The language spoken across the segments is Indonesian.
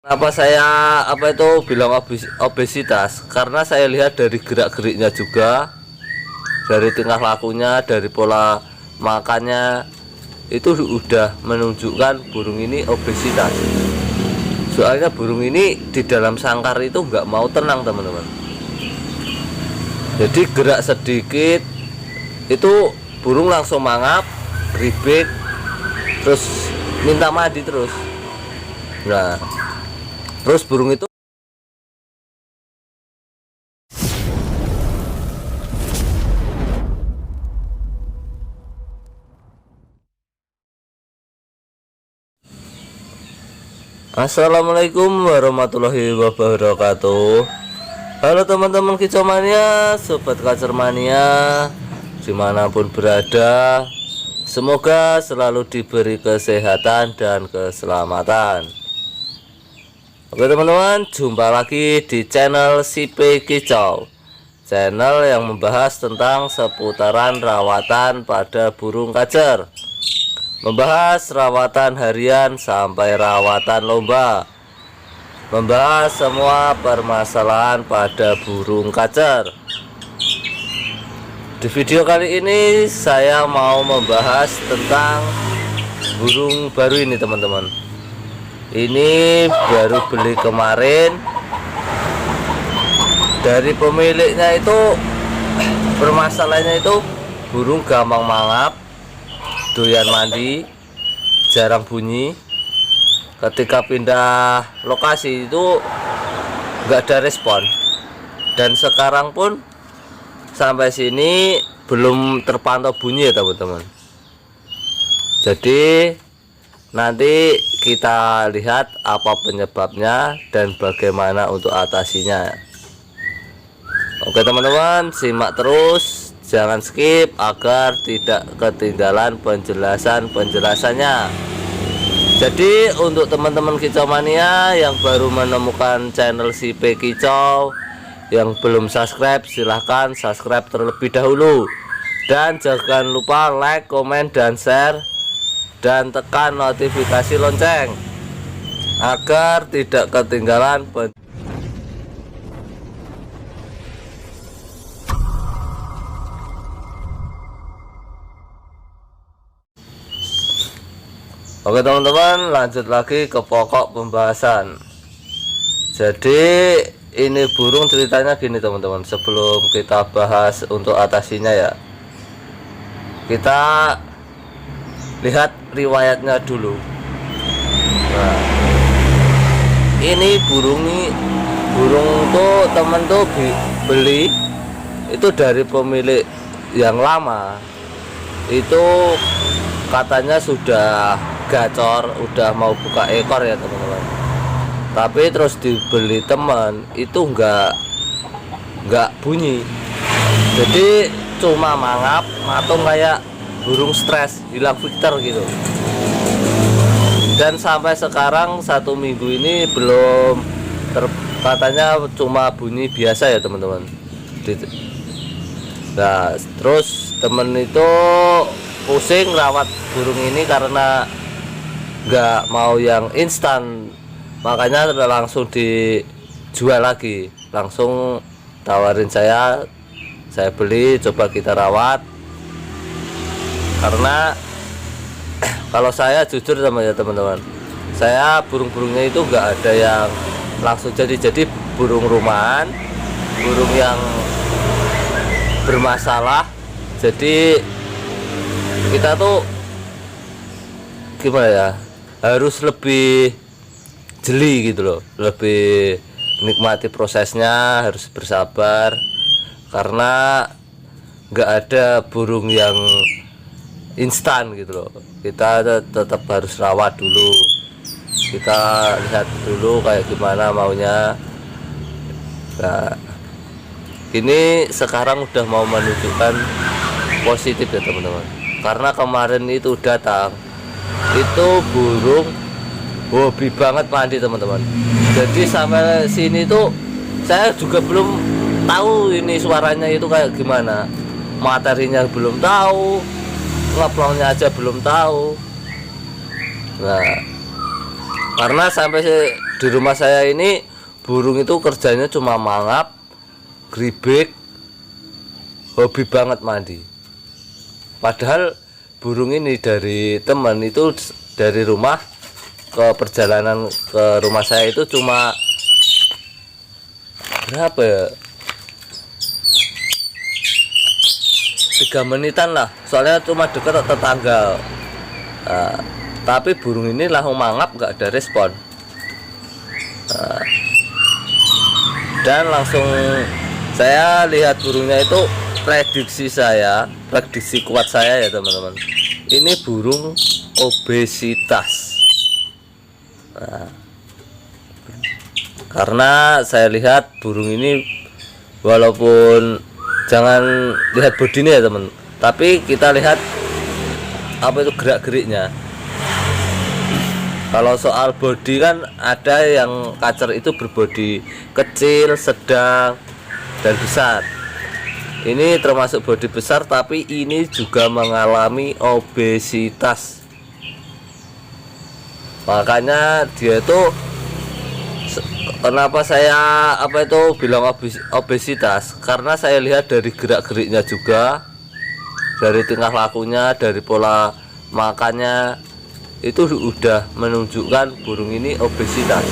Kenapa saya apa itu bilang obes- obesitas? Karena saya lihat dari gerak-geriknya juga, dari tingkah lakunya, dari pola makannya itu udah menunjukkan burung ini obesitas. Soalnya burung ini di dalam sangkar itu nggak mau tenang teman-teman. Jadi gerak sedikit itu burung langsung mangap, ribet, terus minta mandi terus. Nah, Terus burung itu? Assalamualaikum warahmatullahi wabarakatuh. Halo teman-teman kicomania Sobat kacermania Di mana pun berada Semoga selalu diberi kesehatan dan keselamatan Oke teman-teman, jumpa lagi di channel CP Kicau. Channel yang membahas tentang seputaran rawatan pada burung kacer. Membahas rawatan harian sampai rawatan lomba. Membahas semua permasalahan pada burung kacer. Di video kali ini saya mau membahas tentang burung baru ini teman-teman ini baru beli kemarin. Dari pemiliknya itu permasalahannya itu burung gampang mangap doyan mandi jarang bunyi. Ketika pindah lokasi itu nggak ada respon. Dan sekarang pun sampai sini belum terpantau bunyi ya teman-teman. Jadi nanti kita lihat apa penyebabnya dan bagaimana untuk atasinya. Oke teman-teman simak terus. Jangan skip agar tidak ketinggalan penjelasan-penjelasannya jadi untuk teman-teman kicau mania yang baru menemukan channel CP Kicau yang belum subscribe silahkan subscribe terlebih dahulu. Dan jangan lupa like, komen, dan share dan tekan notifikasi lonceng agar tidak ketinggalan Oke teman-teman lanjut lagi ke pokok pembahasan. Jadi ini burung ceritanya gini teman-teman sebelum kita bahas untuk atasinya ya. Kita lihat riwayatnya dulu. Nah ini burung nih burung tuh temen tuh beli itu dari pemilik yang lama. Itu katanya sudah gacor udah mau buka ekor ya teman-teman. Tapi terus dibeli teman itu enggak enggak bunyi. Jadi cuma mangap matung kayak burung stres hilang filter gitu. Dan sampai sekarang satu minggu ini belum ter katanya cuma bunyi biasa ya teman-teman. Nah terus temen itu pusing rawat burung ini karena nggak mau yang instan. Makanya udah langsung dijual lagi. Langsung tawarin saya saya beli coba kita rawat karena kalau saya jujur sama ya teman-teman saya burung-burungnya itu nggak ada yang langsung jadi jadi burung rumahan burung yang bermasalah. Jadi kita tuh gimana ya harus lebih jeli gitu loh lebih nikmati prosesnya harus bersabar. Karena nggak ada burung yang instan gitu loh. Kita te- tetap harus rawat dulu. Kita lihat dulu kayak gimana maunya. Nah ini sekarang udah mau menunjukkan positif ya teman-teman. Karena kemarin itu datang itu burung hobi banget mandi teman-teman. Jadi sampai sini tuh saya juga belum tahu ini suaranya itu kayak gimana. Materinya belum tahu ngeplongnya aja belum tahu. Nah karena sampai di rumah saya ini burung itu kerjanya cuma mangap gribek hobi banget mandi. Padahal burung ini dari teman itu dari rumah ke perjalanan ke rumah saya itu cuma berapa ya tiga menitan lah. Soalnya cuma dekat tetangga. Nah, tapi burung ini langsung mangap nggak ada respon. Nah, dan langsung saya lihat burungnya itu prediksi saya prediksi kuat saya ya teman-teman. Ini burung obesitas. Nah, karena saya lihat burung ini walaupun jangan lihat bodinya ya teman. Tapi kita lihat apa itu gerak geriknya kalau soal body kan ada yang kacer itu berbodi kecil sedang dan besar. Ini termasuk body besar tapi ini juga mengalami obesitas. Makanya dia itu kenapa saya apa itu bilang obesitas? Karena saya lihat dari gerak geriknya juga dari tingkah lakunya dari pola makannya itu udah menunjukkan burung ini obesitas.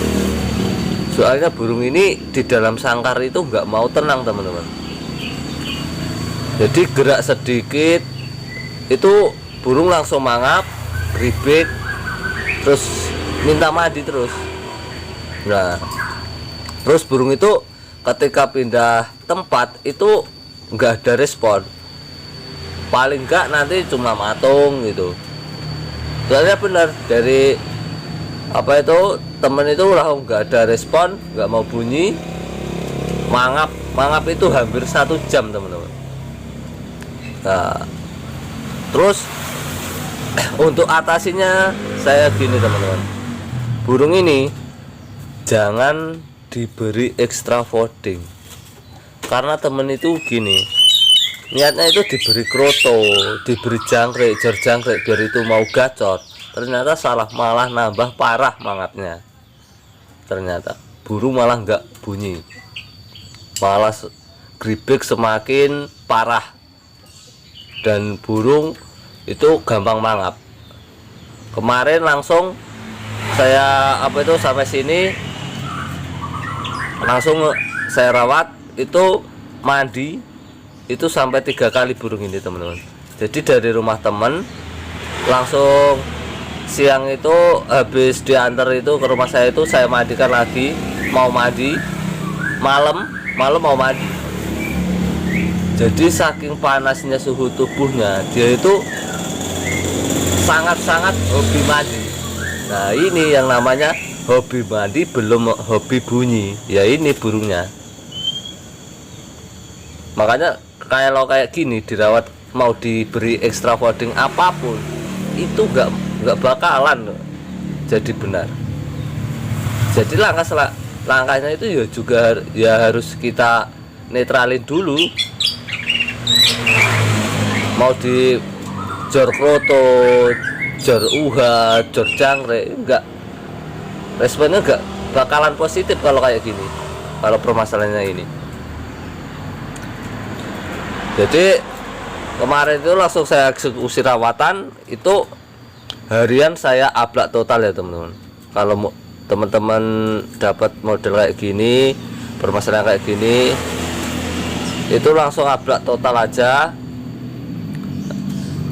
Soalnya burung ini di dalam sangkar itu nggak mau tenang teman-teman. Jadi gerak sedikit itu burung langsung mangap ribet terus minta mandi terus. Nah terus burung itu ketika pindah tempat itu enggak ada respon. Paling enggak nanti cuma matung gitu. Soalnya benar dari apa itu temen itu lah enggak ada respon enggak mau bunyi. Mangap mangap itu hampir satu jam teman-teman. Nah terus untuk atasinya saya gini teman-teman. Burung ini jangan diberi extra voting. Karena temen itu gini niatnya itu diberi kroto diberi jangkrik jar jangkrik biar itu mau gacor. Ternyata salah malah nambah parah mangapnya. Ternyata burung malah nggak bunyi. Malah gribek semakin parah. Dan burung itu gampang mangap. Kemarin langsung saya apa itu sampai sini langsung saya rawat itu mandi itu sampai tiga kali burung ini teman-teman. Jadi dari rumah teman langsung siang itu habis diantar itu ke rumah saya itu saya mandikan lagi mau mandi. Malam malam mau mandi. Jadi saking panasnya suhu tubuhnya dia itu sangat-sangat hobi mandi. Nah ini yang namanya hobi mandi belum hobi bunyi. Ya ini burungnya. Makanya kalau kayak gini dirawat mau diberi extra fooding apa pun itu nggak nggak bakalan jadi benar. Jadi langkah selak langkahnya itu ya juga ya harus kita netralin dulu. Mau di jor kroto jor uha jor jangre enggak responnya enggak bakalan positif kalau kayak gini. Kalau permasalahannya ini. Jadi kemarin itu langsung saya eksekusi rawatan itu harian saya ablak total ya teman-teman. Kalau teman-teman dapat model kayak gini permasalahan kayak gini itu langsung ablak total aja.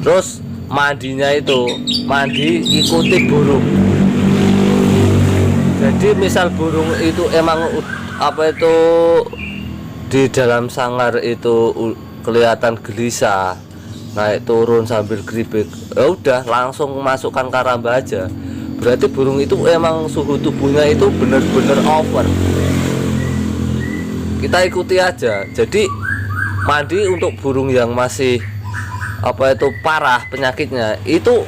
Terus mandinya itu mandi ikuti burung jadi misal burung itu emang apa itu di dalam sangar itu kelihatan gelisah naik turun sambil keripik ya udah langsung masukkan karamba aja. Berarti burung itu emang suhu tubuhnya itu bener-bener over. Kita ikuti aja. Jadi mandi untuk burung yang masih apa itu parah penyakitnya itu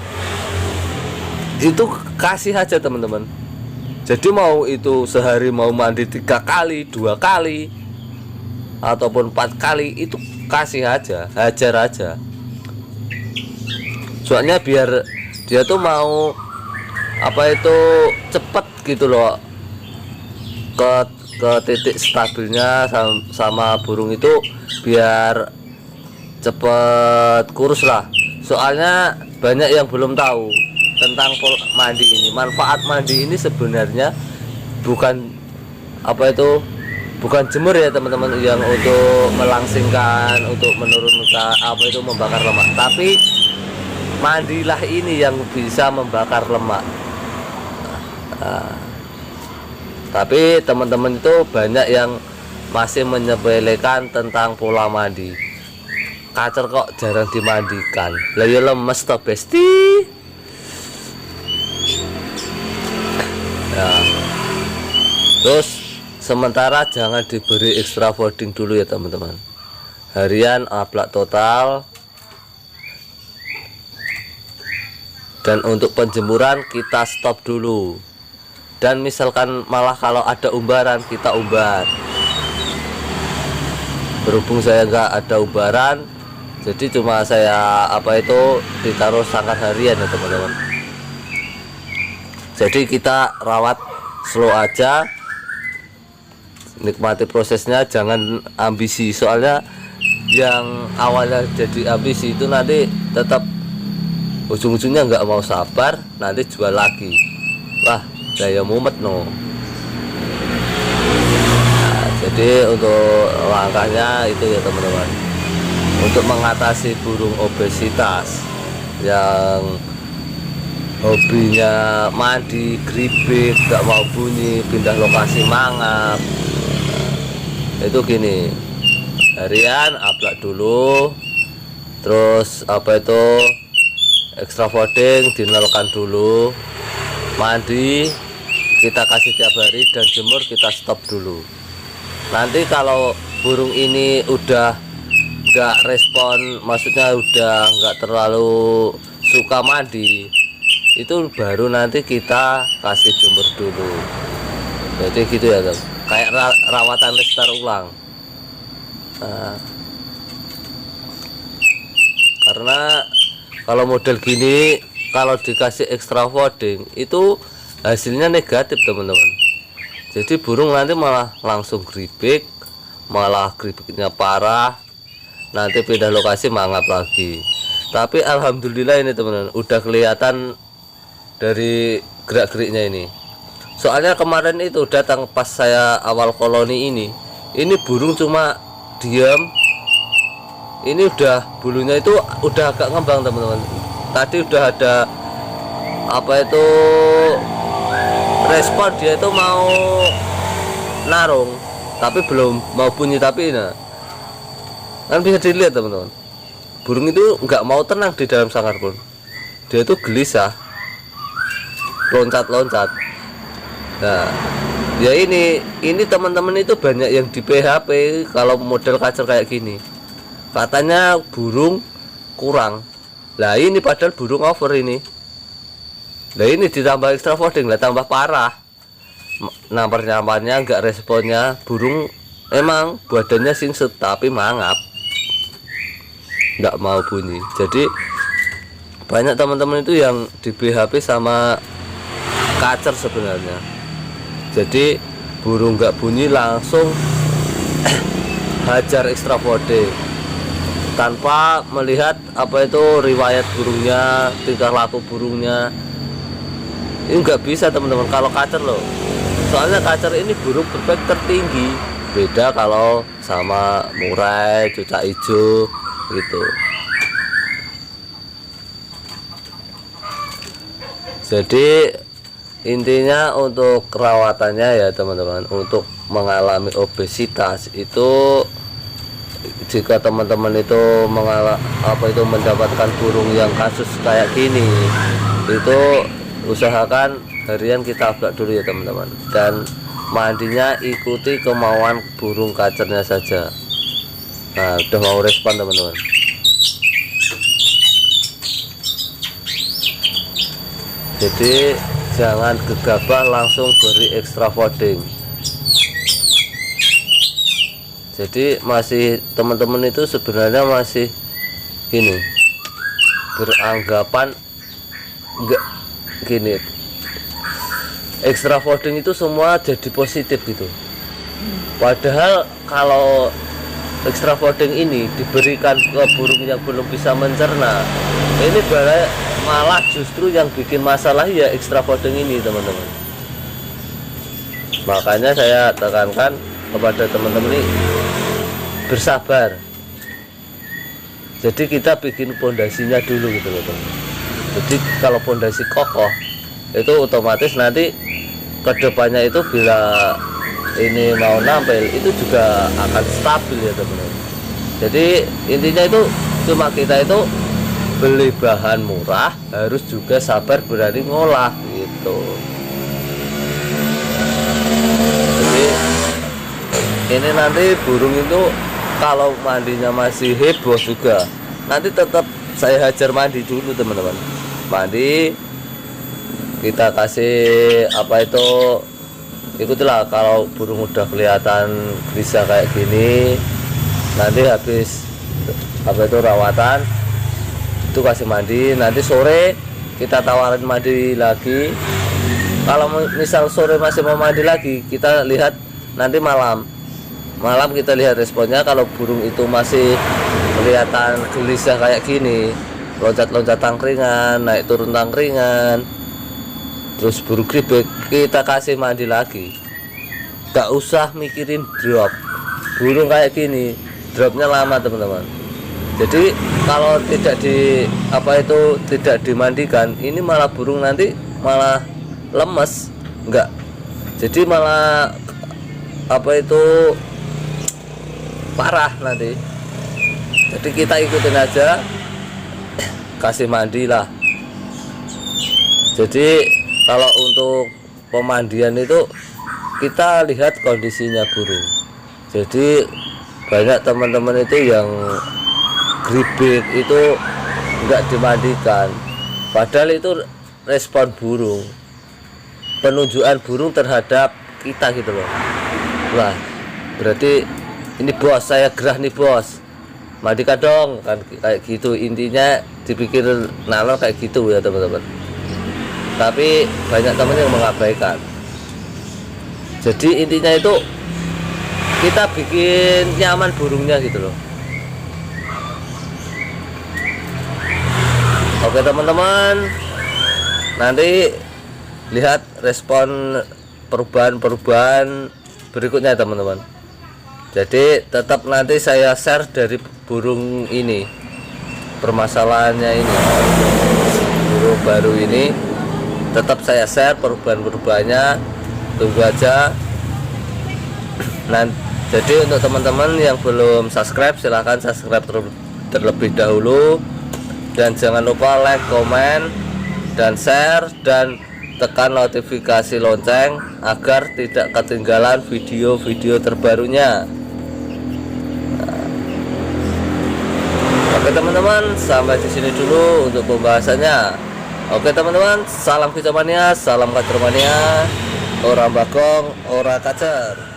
itu kasih aja teman-teman jadi mau itu sehari mau mandi tiga kali dua kali ataupun empat kali itu kasih aja hajar aja. Soalnya biar dia tuh mau apa itu cepet gitu loh. Ke ke titik stabilnya sama, sama burung itu biar cepet kurus lah. Soalnya banyak yang belum tahu tentang mandi ini. Manfaat mandi ini sebenarnya bukan apa itu bukan jemur ya teman-teman yang untuk melangsingkan untuk menurunkan apa itu membakar lemak. Tapi mandilah ini yang bisa membakar lemak. Nah, tapi teman-teman itu banyak yang masih menyepelekan tentang pola mandi. Kacer kok jarang dimandikan. Lah ya lemes toh besti ya. Terus sementara jangan diberi extra folding dulu ya teman-teman. Harian ablak total. Dan untuk penjemuran kita stop dulu. Dan misalkan malah kalau ada umbaran kita umbar. Berhubung saya nggak ada umbaran jadi cuma saya apa itu ditaruh sangkar harian ya teman-teman jadi kita rawat slow aja nikmati prosesnya jangan ambisi. Soalnya yang awalnya jadi ambisi itu nanti tetap ujung-ujungnya nggak mau sabar nanti jual lagi. Wah saya mumet no. Nah, jadi untuk langkahnya itu ya teman-teman. Untuk mengatasi burung obesitas yang hobinya mandi gribik nggak mau bunyi pindah lokasi mangap. Itu gini harian ablak dulu terus apa itu extra folding dinolkan dulu mandi kita kasih tiap hari dan jemur kita stop dulu. Nanti kalau burung ini udah nggak respon maksudnya udah nggak terlalu suka mandi itu baru nanti kita kasih jemur dulu. Jadi gitu ya Tem. kayak ra- rawatan restart ulang. Nah, karena kalau model gini kalau dikasih extra folding itu hasilnya negatif teman-teman. Jadi burung nanti malah langsung gribik malah gribiknya parah. Nanti pindah lokasi mangap lagi. Tapi alhamdulillah ini teman-teman udah kelihatan dari gerak-geriknya ini. Soalnya kemarin itu datang pas saya awal koloni ini ini burung cuma diam ini udah bulunya itu udah agak ngembang teman-teman. Tadi udah ada apa itu respon dia itu mau narung tapi belum mau bunyi tapi nah kan bisa dilihat teman-teman. Burung itu nggak mau tenang di dalam sangkar pun. Dia itu gelisah loncat-loncat. Nah ya ini ini teman-teman itu banyak yang di PHP kalau model kacer kayak gini. Katanya burung kurang. Lah ini padahal burung over ini. Lah ini ditambah extra folding lah tambah parah. Nampar nyamarnya nggak responnya. Burung emang badannya singset tapi mangap. Nggak mau bunyi. Jadi banyak teman-teman itu yang di BHP sama kacer sebenarnya. Jadi burung nggak bunyi langsung hajar extra folding tanpa melihat apa itu riwayat burungnya tingkah laku burungnya. Ini nggak bisa teman-teman kalau kacer loh. Soalnya kacer ini burung berbek tertinggi. Beda kalau sama murai cucak hijau gitu. Jadi intinya untuk perawatannya ya teman-teman untuk mengalami obesitas itu jika teman-teman itu mengalami apa itu mendapatkan burung yang kasus kayak gini itu usahakan harian kita ablak dulu ya teman-teman. Dan mandinya ikuti kemauan burung kacernya saja. Nah udah mau respon teman-teman? Jadi jangan gegabah langsung beri extra folding jadi masih teman-teman itu sebenarnya masih gini beranggapan enggak gini. Extra folding itu semua jadi positif gitu. Padahal kalau extra folding ini diberikan ke burung yang belum bisa mencerna ini malah, malah justru yang bikin masalah ya extra folding ini teman-teman. Makanya saya tekankan kepada teman-teman ini bersabar. Jadi kita bikin pondasinya dulu gitu loh teman jadi kalau pondasi kokoh itu otomatis nanti ke depannya itu bila ini mau nampil itu juga akan stabil ya teman-teman. Jadi intinya itu cuma kita itu beli bahan murah harus juga sabar berani ngolah gitu. Jadi ini nanti burung itu kalau mandinya masih heboh juga nanti tetap saya hajar mandi dulu teman-teman. Mandi kita kasih apa itu ikutilah kalau burung udah kelihatan bisa kayak gini nanti habis apa itu rawatan itu kasih mandi. Nanti sore kita tawarin mandi lagi. Kalau misal sore masih mau mandi lagi kita lihat nanti malam. Malam kita lihat responnya. Kalau burung itu masih kelihatan gelisah kayak gini loncat-loncat tangkringan naik turun tangkringan terus burung gribek kita kasih mandi lagi. Gak usah mikirin drop. Burung kayak gini dropnya lama teman-teman jadi kalau tidak di apa itu tidak dimandikan ini malah burung nanti malah lemes enggak. Jadi malah apa itu parah nanti. Jadi kita ikutin aja kasih mandi lah. Jadi kalau untuk pemandian itu kita lihat kondisinya burung. Jadi banyak teman-teman itu yang gribik itu enggak dimandikan. Padahal itu respon burung. Penunjukan burung terhadap kita gitu loh. Wah berarti ini bos saya gerah nih bos. Mandikan dong kan kayak gitu. Intinya dipikir nalo kayak gitu ya teman-teman. Tapi banyak teman yang mengabaikan. Jadi intinya itu kita bikin nyaman burungnya gitu loh oke teman-teman. Nanti lihat respon perubahan-perubahan berikutnya teman-teman. Jadi tetap nanti saya share dari burung ini permasalahannya ini. Burung baru ini tetap saya share perubahan-perubahannya. Tunggu aja. Nah jadi untuk teman-teman yang belum subscribe silahkan subscribe ter- terlebih dahulu dan jangan lupa like, komen, dan share dan tekan notifikasi lonceng agar tidak ketinggalan video-video terbarunya. Oke teman-teman, sampai di sini dulu untuk pembahasannya. Oke teman-teman, salam kicamania, salam kacamania, orang bakong, orang kacer.